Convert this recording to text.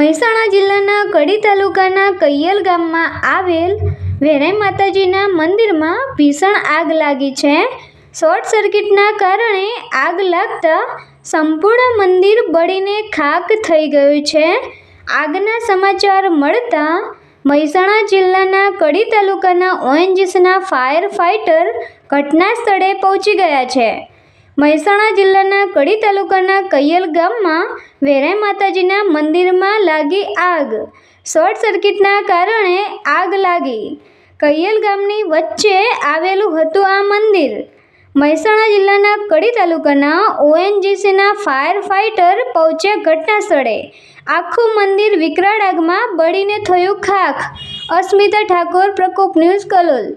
મહેસાણા જિલ્લાના કડી તાલુકાના કૈયલ ગામમાં આવેલ વેરાઈ માતાજીના મંદિરમાં ભીષણ આગ લાગી છે. શોર્ટ સર્કિટના કારણે આગ લાગતા સંપૂર્ણ મંદિર બળીને ખાક થઈ ગયું છે. આગના સમાચાર મળતા મહેસાણા જિલ્લાના કડી તાલુકાના ઓએનજીસીના ફાયર ફાઇટર ઘટના સ્થળે પહોંચી ગયા છે. મહેસાણા જિલ્લાના કડી તાલુકાના કૈયલ ગામમાં વેરાઈ માતાજીના મંદિરમાં લાગી આગ. શોર્ટ સર્કિટના કારણે આગ લાગી. કૈયલ ગામની વચ્ચે આવેલું હતું આ મંદિર. મહેસાણા જિલ્લાના કડી તાલુકાના ઓએનજીસીના ફાયર ફાઇટર પહોંચ્યા ઘટના સ્થળે આખું મંદિર વિકરાળ આગમાં બળીને થયું ખાખ. અસ્મિતા ઠાકોર, પ્રકોપ ન્યૂઝ કલોલ.